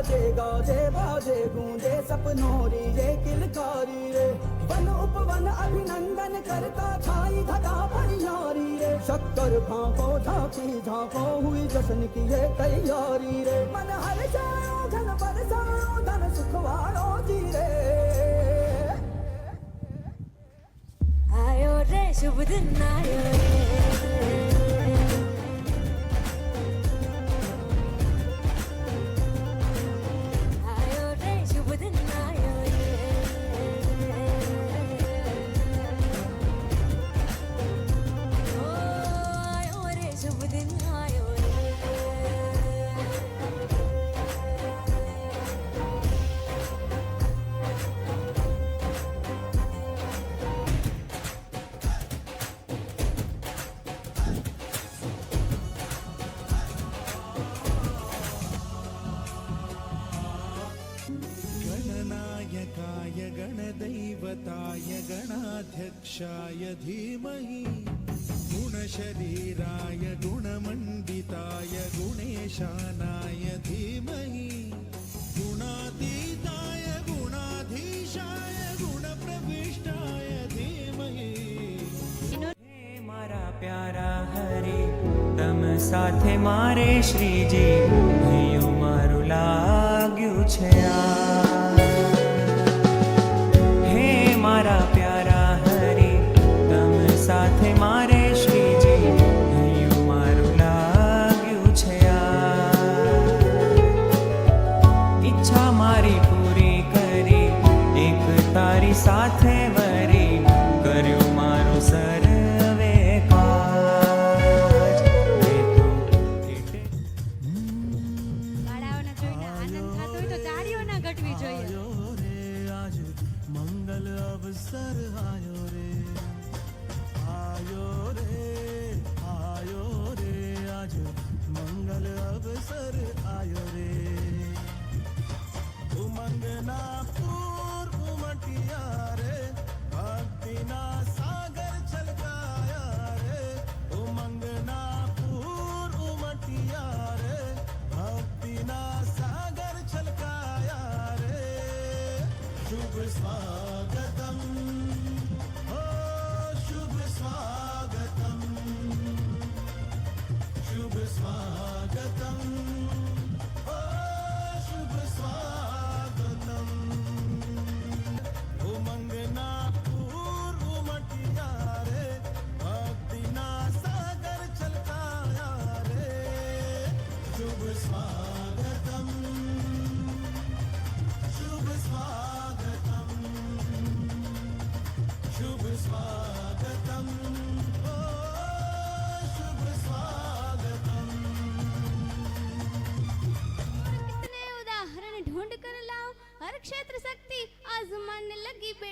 बाजे गाजे बाजे गूंजे सपनों री ये किलकारी रे। वन उपवन अभिनंदन करता छाई घटा परियारी रे। शक्कर भापो, झांकी झांको हुई जश्न की ये तैयारी रे। मन हर जाओ धन बरसाओ धन सुखवारो जी रे। आयो रे, शुभ दिन आयो रे। સાથે મારે શ્રીજી હૈયું મારું લાગ્યું છે આ. તાળીઓ ના ઘટવી જોઈએ આયો રે આજ મંગલ અવસર આયો રે આયો રે આયો રે આજ મંગલ અવસર આયો રે ઉમંગના પૂર ઉમટિયા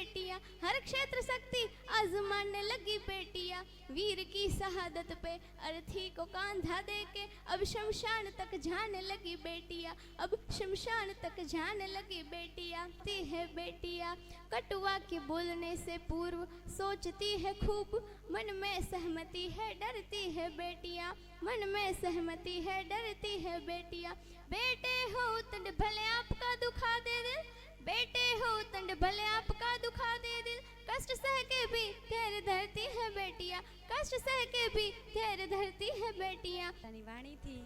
बेटियाँ, हर क्षेत्र शक्ति आजमाने लगी बेटियाँ। वीर की शहादत पे अर्थी को कांधा दे के अब शमशान तक जाने लगी बेटियाँ। अब शमशान तक जाने लगी बेटियाँ। ती है बेटियाँ, कटुआ के बोलने से पूर्व सोचती है खूब। मन में सहमति है, डरती है बेटियाँ। मन में सहमति है, डरती है बेटियाँ। बेटे हो तंड भले आपका दुखा दे दिल बेटे हो तंड भले आपका दुखा दे दिल कष्ट सह के भी धैर्य धरती है बेटियां कष्ट सह के भी धैर्य धरती है बेटियां વાણીથી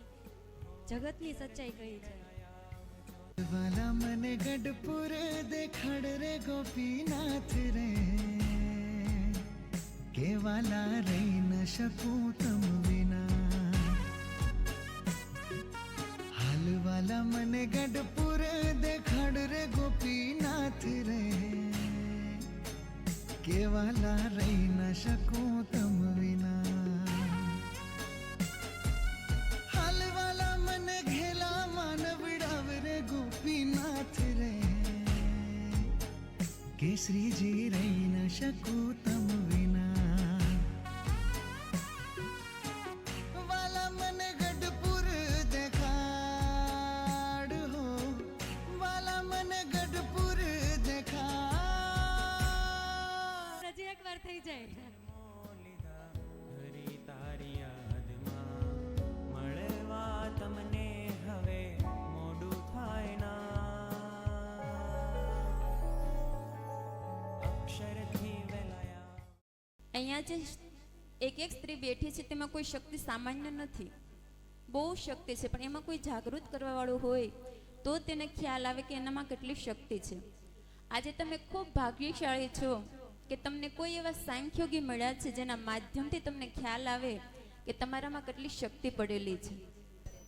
જગતની સચ્ચાઈ કહી છે વાલા મને ગઢપુર દેખાડ રે ગોપીનાથ રે કે વાલા રહી ન શકું તમ વિના વાલા મને ગઢપુર દેખાડ રે ગોપીનાથ રે કેવાલા રહી ન શકું તમ વિના હાલવાલા મને ઘેલા માનવડાવ રે ગોપીનાથ રે કેસરીજી રહી ન શકું અહીંયા જે એક એક સ્ત્રી બેઠી છે, તેમાં કોઈ શક્તિ સામાન્ય નથી. બહુ શક્તિ છે, પણ એમાં કોઈ જાગૃત કરવાવાળું હોય, તો તેને ખ્યાલ આવે કે એનામાં કેટલી શક્તિ છે. આજે તમે ખૂબ ભાગ્યશાળી છો કે તમને કોઈ એવા સાંખ્યોગી મળ્યા છે, જેના માધ્યમથી તમને ખ્યાલ આવે કે તમારામાં કેટલી શક્તિ પડેલી છે.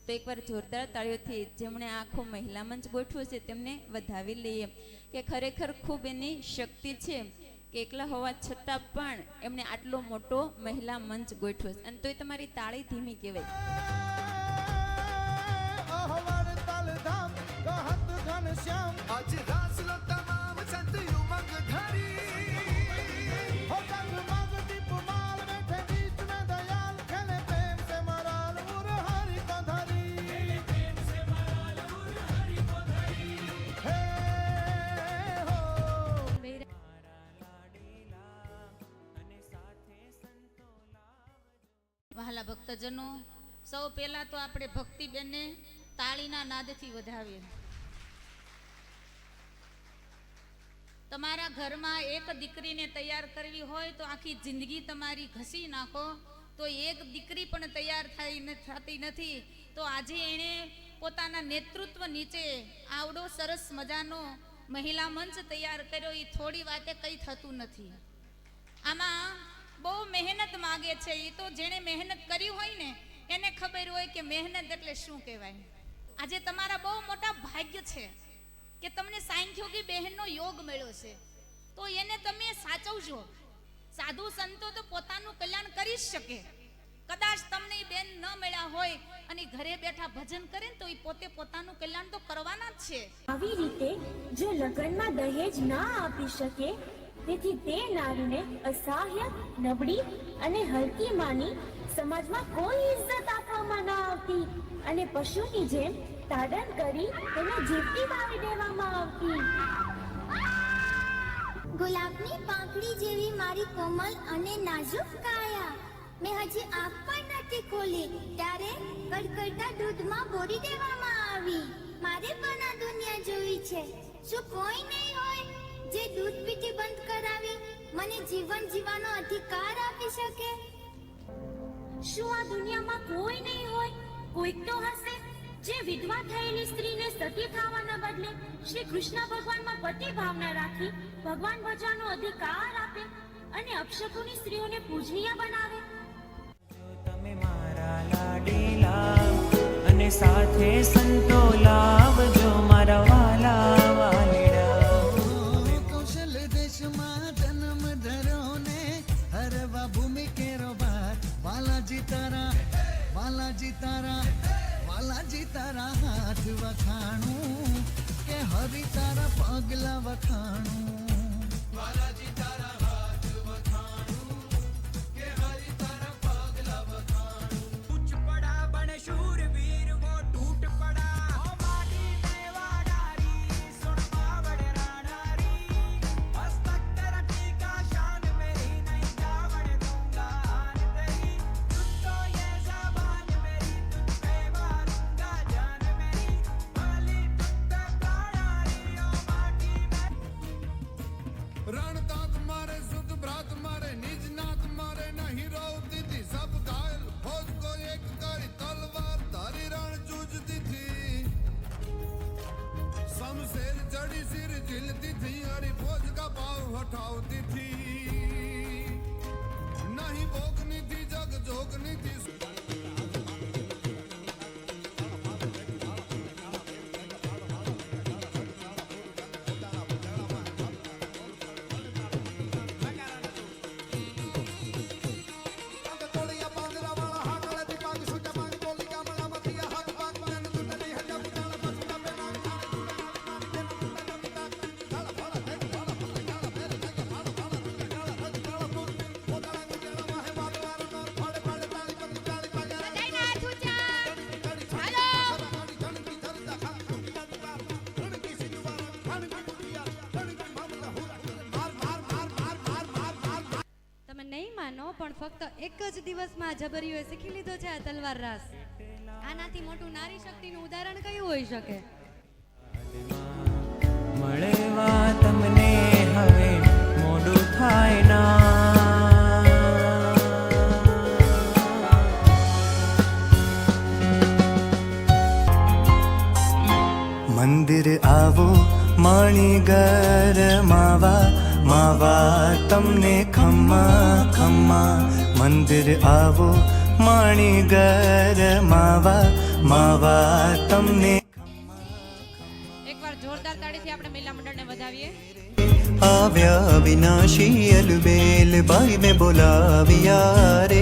તો એકવાર જોરદાર તાળીઓથી જેમણે આખો મહિલા મંચ ગોઠવ્યો છે, તેમને વધાવી લઈએ કે ખરેખર ખૂબ એની શક્તિ છે. કે એકલા હોવા છતાં પણ એમણે આટલો મોટો મહિલા મંચ ગોઠવ્યો છે. અને તોય તમારી તાળી ધીમી કહેવાય. આજ વહાલા ભક્તજનો, સૌ પહેલાં તો આપણે ભક્તિબેનને તાળીના નાદથી વધાવીએ. તમારા ઘરમાં એક દીકરીને તૈયાર કરવી હોય તો આખી જિંદગી તમારી ઘસી નાખો, તો એક દીકરી પણ તૈયાર થઈ થતી નથી, તો આજે એણે પોતાના નેતૃત્વ નીચે આવડો સરસ મજાનો મહિલા મંચ તૈયાર કર્યો, એ થોડી વાતે કંઈ થતું નથી. આમાં બહુ મહેનત માગે છે. એ તો જેણે મહેનત કરી હોય ને, એને ખબર હોય કે મહેનત એટલે શું કહેવાય. આજે તમારા બહુ મોટા ભાગ્ય છે કે તમને સાંખ્યોગી બહેનનો યોગ મળ્યો છે. તો એને તમે સાચવજો. સાધુ સંતો તો પોતાનું કલ્યાણ કરી શકે. કદાચ તમને એ બેન ન મળ્યા હોય અને ઘરે બેઠા ભજન કરે ને તો એ પોતે પોતાનું કલ્યાણ તો કરવાના જ છે. આવી રીતે જો લગ્નમાં દહેજ ના આપી શકે તેથી તે નારીને અસહાય, નબળી અને હલકી માની સમાજમાં કોઈ ઇજ્જત આપવામાં ન આવતી અને પશુની જેમ તાડન કરી તેને જીવતી બાવી દેવામાં આવતી. ગુલાબની પાંખડી જેવી મારી કોમલ અને નાજુક કાયા. મેં હજી આંખ પણ નથી ખોલી. ત્યારે કડકડતા દૂધમાં બોરી દેવામાં આવી. મારે પણ આ દુનિયા જોવી છે. શું કોઈ નહીં હોય? જે દૂધ પીતી બંધ કરાવી, મને જીવન જીવવાનો અધિકાર આપી શકે? શું આ દુનિયામાં કોઈ નહીં હોય? કોઈક તો હશે. જે વિધવા થયેલી સ્ત્રીને સતી થવાના બદલે શ્રી કૃષ્ણ ભગવાનમાં પતિ ભાવના રાખી, ભગવાન ભજવાનો અધિકાર આપે અને અપશકુની સ્ત્રીઓને પૂજનીય બનાવે. તમે મારા લાડીલા અને સાથે સંતો લાવજો મારા વાલા. out the પણ ફક્ત એક જ દિવસમાં જબરીઓએ શીખી લીધો છે આ તલવાર રાસ. આનાથી મોટું નારી શક્તિનું ઉદાહરણ કયું હોઈ શકે? મંદિર આવો માણી ગર માવા માવા તમને એકવાર જોરદાર તાળીથી આપણે મહિલા મંડળને વધાવીએ. આવ્યા વિનાશી અલબેલ ભાઈ મેં બોલાવ્યા રે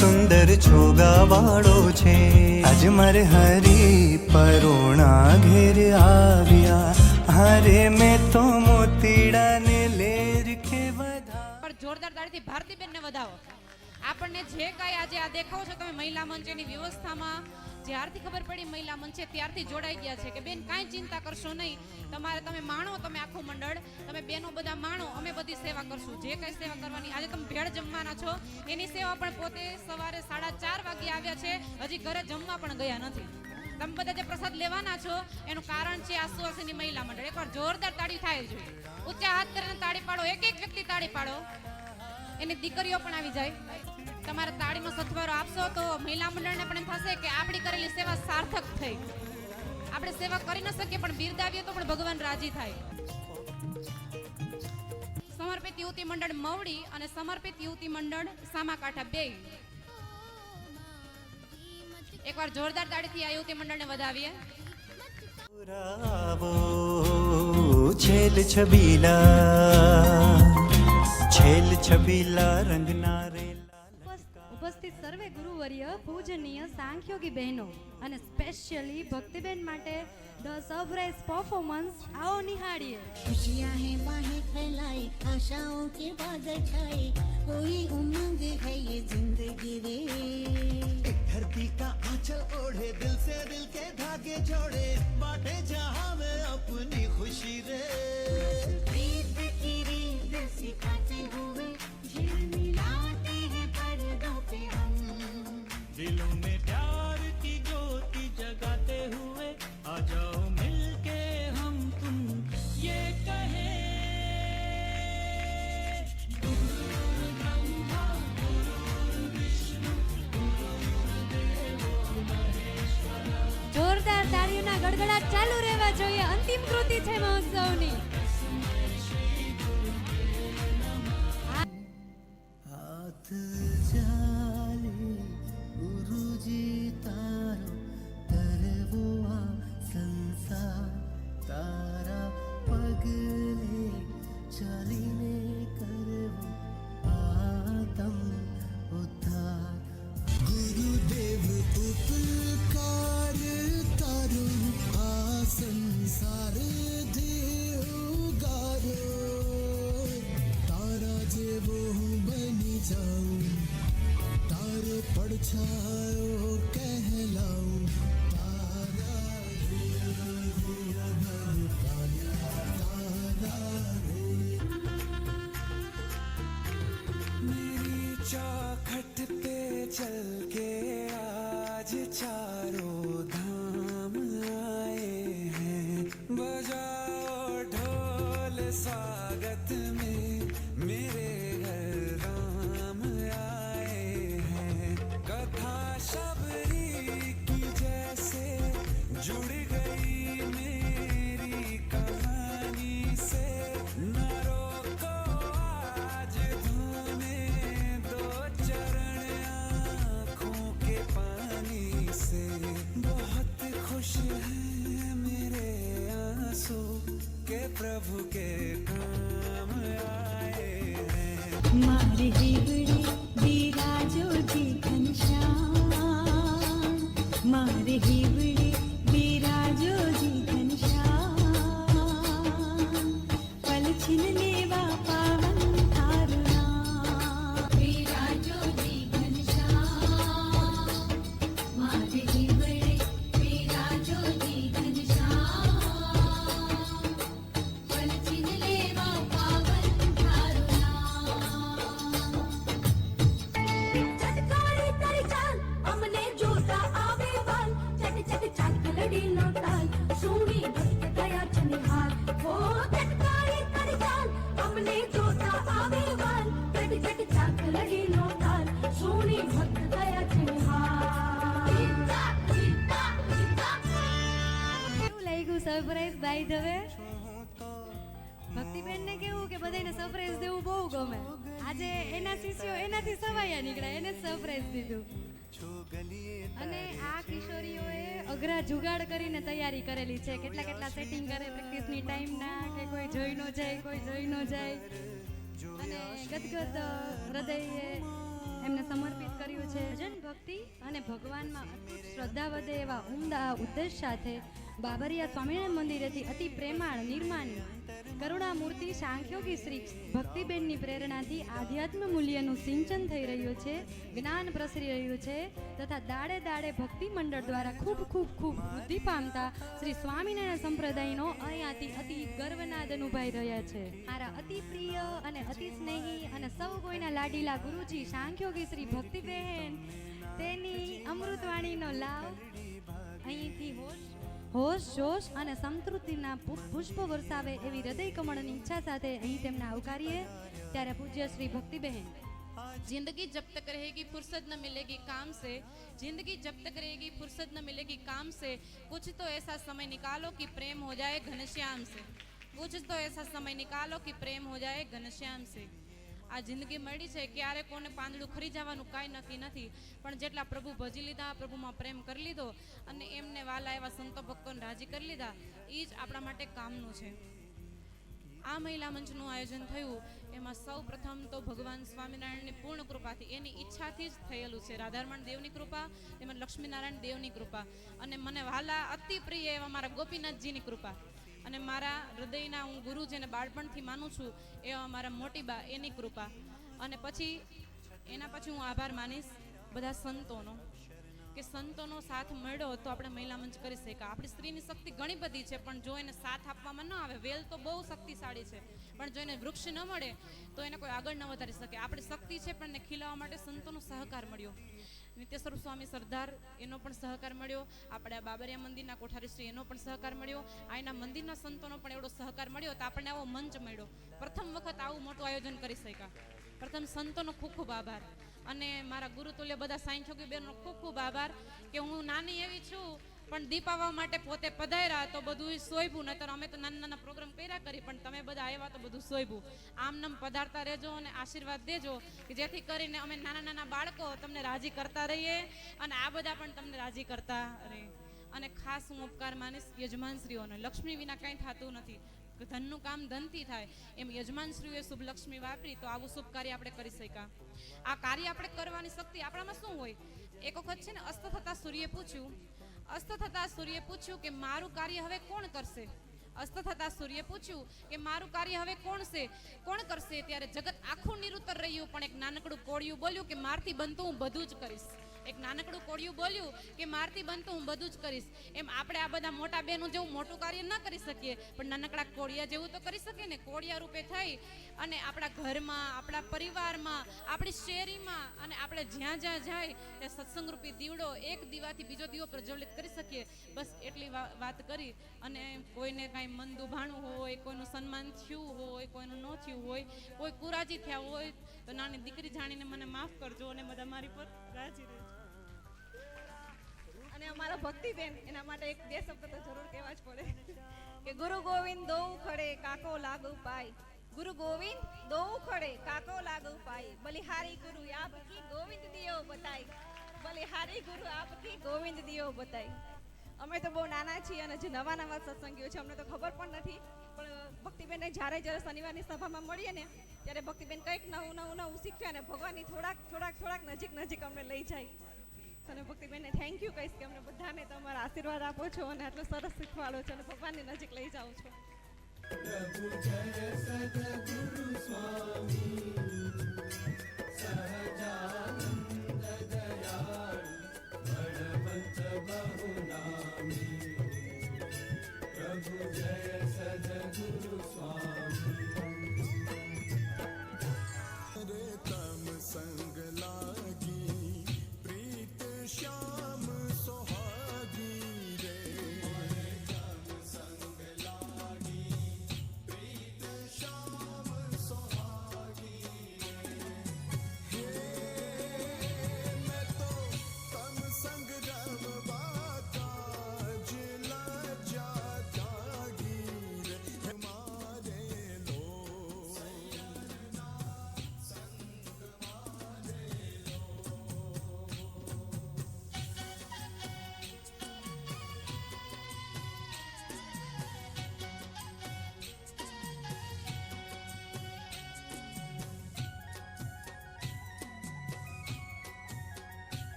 સુંદર છોગા વાળો છે આજ મારે હરી પરોણા ઘેર આવ્યા હરે મેં તો મોતીડાને લેર કે વધા પણ જોરદાર તાળીથી ભારતીબેનને વધાવો. આપણને જે કાંઈ આજે આ દેખાવ છો, તમે મહિલા મંચની વ્યવસ્થામાં જ્યારથી ખબર પડી મહિલા મંચે ત્યારથી જોડાઈ ગયા છે કે બેન કાંઈ ચિંતા કરશો નહીં. તમારે, તમે માણો, તમે આખું મંડળ, તમે બેનો બધા માણો, અમે બધી સેવા કરશું. જે કાંઈ સેવા કરવાની, આજે તમે ભેળ જમવાના છો, એની સેવા પણ પોતે સવારે સાડા ચાર વાગે આવ્યા છે, હજી ઘરે જમવા પણ ગયા નથી. તમે બધા જે પ્રસાદ લેવાના છો, એનું કારણ છે આસુવાસીની મહિલા મંડળ. એકવાર જોરદાર તાળી થાય જોઈએ ઊંચા હાથ કરીને તાળી પાડો એક એક વ્યક્તિ તાળી પાડો. એની દીકરીઓ પણ આવી જાય. તમારે તાળીનો સથવારો આપશો તો મહિલા મંડળને પણ એમ થશે કે આપણી કરેલી સેવા સાર્થક થઈ. આપણે સેવા કરી ન શકીએ, પણ બિરદાવીએ તો પણ ભગવાન રાજી થાય. સમર્પિત યુવતી મંડળ મવડી અને સમર્પિત યુવતી મંડળ સામાકાંઠા બે. એકવાર જોરદાર તાળીથી આ યુવતી મંડળને વધાવીએ. છેલ છબીલા છેલ છબીલા રંગના ઉપસ્થિત સર્વે ગુરુવર્ય પૂજનીય સાંખ્યોગી બહેનો અને સ્પેશિયલી ભક્તિબેન માટે ધ સરપ્રાઇઝ પરફોર્મન્સ આવો નિહાળીએ खुशियाँ हैं बाहें फैलाई आशाओं के बादल छाए कोई उमंग है ये जिंदगी रे धरती का आंचल ओढ़े दिल से दिल के धागे जोड़े बांटे जहां में अपनी खुशी रे प्रीत की रीत सिखाते તાળીઓના ગડગડાટ ચાલુ રહેવા જોઈએ. અંતિમ કૃતિ છે મહોત્સવની. હાથ ચાલે ચિંતા ચિંતા કેવું ને કેવું કે બધાને સરપ્રાઈઝ દેવું બહુ ગમે. આજે એના શિષ્યો એનાથી સવાયા નીકળ્યા, એને સરપ્રાઈઝ દીધું. અને આ કિશોરીઓએ અઘરા જુગાડ કરીને તૈયારી કરેલી છે. કેટલા કેટલા સેટિંગ કરે પ્રેક્ટિસની ટાઈમ ના, કે કોઈ જોઈ ન જાય, કોઈ જોઈ ન જાય. અને ગદગદ હૃદયે એમને સમર્પિત કર્યું છે. ભજન ભક્તિ અને ભગવાનમાં અતૂટ શ્રદ્ધા વધે એવા ઉમદા ઉદ્દેશ સાથે બાબરિયા સ્વામિનારાયણ મંદિરેથી અતિ પ્રેમાળ નિર્માણ કરુણામૂર્તિ સાંખ્યોગી શ્રી ભક્તિબેનની પ્રેરણાથી આધ્યાત્મ મૂલ્યનું સિંચન થઈ રહ્યું છે, જ્ઞાન પ્રસરી રહ્યું છે તથા દાડે દાડે ભક્તિ મંડળ દ્વારા ખૂબ ખૂબ ખૂબ વૃદ્ધિ પામતા શ્રી સ્વામિનારાયણ સંપ્રદાયનો અહીંયાથી અતિ ગર્વનાદ અનુભવાઈ રહ્યા છે. મારા અતિ પ્રિય અને અતિ સ્નેહી અને સૌ કોઈના લાડીલા ગુરુજી, સાંખ્યોગી શ્રી ભક્તિબેન, તેની અમૃતવાણીનો લાભ અહીંથી હોશ હોશ જોશ અને સંતૃપ્તિના પુ- પુષ્પો વરસાવે એવી હૃદય કમળની ઈચ્છા સાથે અહીં તેમને આવકારીએ ત્યારે પૂજ્ય શ્રી ભક્તિબહેન जिंदगी जब तक रहेगी फुर्सत न मिलेगी काम से जिंदगी जब तक रहेगी फुर्सत न मिलेगी काम से कुछ तो ऐसा समय निकालो कि प्रेम हो जाए घनश्याम से कुछ तो ऐसा समय निकालो कि प्रेम हो जाए घनश्याम से આ જિંદગી મળી છે, ક્યારે કોને પાંદડું ખરી જવાનું કાંઈ નક્કી નથી. પણ જેટલા પ્રભુ ભજી લીધા, પ્રભુમાં પ્રેમ કરી લીધો અને એમને વાલા એવા સંતો ભક્તોને રાજી કરી લીધા એ જ આપણા માટે કામનું છે. આ મહિલા મંચનું આયોજન થયું. એમાં સૌ પ્રથમ તો ભગવાન સ્વામિનારાયણની પૂર્ણ કૃપાથી, એની ઈચ્છાથી જ થયેલું છે. રાધારમણ દેવની કૃપા, તેમજ લક્ષ્મીનારાયણ દેવની કૃપા. અને મને વાલા અતિ પ્રિય એવા મારા ગોપીનાથજીની કૃપા. અને મારા હૃદયના હું ગુરુ જેને બાળપણથી માનું છું એવા મારા મોટી બા, એની કૃપા. અને પછી, એના પછી હું આભાર માનીશ બધા સંતોનો, કે સંતોનો સાથ મળ્યો તો આપણે મહિલા મંચ કરી શકીએ આપણી સ્ત્રીની શક્તિ ઘણી બધી છે, પણ જો એને સાથ આપવામાં ન આવે, વેલ તો બહુ શક્તિશાળી છે. પણ જો એને વૃક્ષ ન મળે, તો એને કોઈ આગળ ન વધારી શકે. આપણી શક્તિ છે, પણ એને ખીલાવવા માટે સંતોનો સહકાર મળ્યો. નિત્ય સ્વામી સરદાર, એનો પણ સહકાર મળ્યો. આપણે બાબરિયા મંદિરના કોઠારી શ્રી એનો પણ સહકાર મળ્યો. એના મંદિરના સંતોનો પણ એવડો સહકાર મળ્યો તો આપણને આવો મંચ મળ્યો. પ્રથમ વખત આવું મોટું આયોજન કરી શક્યા. પ્રથમ સંતોનો ખૂબ ખૂબ આભાર. અને મારા ગુરુતુલ્ય બધા સાંઈ છોકરી બેનનો ખૂબ ખૂબ આભાર કે હું નાની એવી છું પણ દીપાવવા માટે પોતે પધાર્યા તો બધું સોયભું નતર અમે તો નાના નાના પ્રોગ્રામ કર્યા કરી, પણ તમે બધા આવ્યા તો બધું સોયભું. આમ નામ પધારતા રહેજો અને આશીર્વાદ દેજો કે જેથી કરીને અમે નાના નાના બાળકો તમને રાજી કરતા રહીએ અને આ બધા પણ તમને રાજી કરતા રહે. અને ખાસ હું ઉપકાર માનીશ યજમાનશ્રીઓને. લક્ષ્મી વિના કાંઈ થતું નથી. ધનનું કામ ધનથી થાય. એમ યજમાનશ્રીઓએ શુભ લક્ષ્મી વાપરી તો આવું શુભ કાર્ય આપણે કરી શક્યા. આ કાર્ય આપણે કરવાની શક્તિ આપણામાં શું હોય? એક વખત છે ને અસ્ત થતા સૂર્યે પૂછ્યું અસ્ત થતા સૂર્યે પૂછ્યું કે મારું કાર્ય હવે કોણ કરશે? અસ્ત થતા સૂર્યે પૂછ્યું કે મારું કાર્ય હવે કોણ છે? કોણ કરશે? ત્યારે જગત આખું નિરુત્તર રહ્યું, પણ એક નાનકડું કોળિયું બોલ્યું કે મારથી બનતું હું બધું જ કરીશ. એક નાનકડું કોળિયું બોલ્યું કે મારથી બનતું હું બધું જ કરીશ. એમ આપણે આ બધા મોટા બહેનો જેવું મોટું કાર્ય ન કરી શકીએ, પણ નાનકડા કોળિયા જેવું તો કરી શકીએ ને, કોળિયા રૂપે થઈ અને આપણા ઘરમાં, આપણા પરિવારમાં, આપણી શેરીમાં અને આપણે જ્યાં જ્યાં જાય ત્યાં સત્સંગ રૂપી દીવડો એક દીવાથી બીજો દીવો પ્રજ્વલિત કરી શકીએ. બસ એટલી વાત કરી અને કોઈને કાંઈ મન દુભાણું હોય, કોઈનું સન્માન થયું હોય, કોઈનું ન થયું હોય, કોઈ કુરાજી થયા હોય, તો નાની દીકરી જાણીને મને માફ કરજો અને બધા મારી પર રાજી રહેજો. અને અમારા ભક્તિબેન, એના માટે એક બે શબ્દ તો જરૂર કહેવા જ પડે. કે ગુરુ ગોવિંદ દો ખડે કાકો લાગુ પાય. ગુરુ ગોવિંદ દો ખડે કાકો લાગુ પાય. બલિહારી ગુરુ આપકી ગોવિંદ દિયો બતાય. બલિહારી ગુરુ આપકી ગોવિંદ દિયો બતાય. અમે તો બહુ નાના છીએ અને જે નવા નવા સત્સંગીઓ છે, અમને તો ખબર પણ નથી. પણ ભક્તિબેનને જ્યારે જ્યારે શનિવારની સભામાં મળીએ ને, ત્યારે ભક્તિબેન કંઈક નવું નવું નવું શીખ્યા અને ભગવાનની થોડાક થોડાક થોડાક નજીક નજીક અમને લઈ જાય. અને ભક્તિબેનને થેન્ક યુ કહીશ કે અમને બધાને તમારા આશીર્વાદ આપો છો અને આટલું સરસ શીખવાડો છો અને ભગવાનની નજીક લઈ જાઓ છો. સદગુરુ સ્વામી સહજાનંદ દયાળ ભણવંત બહુનામી પ્રભુ જય સદગુરુ સ્વામી રે તમ સંગ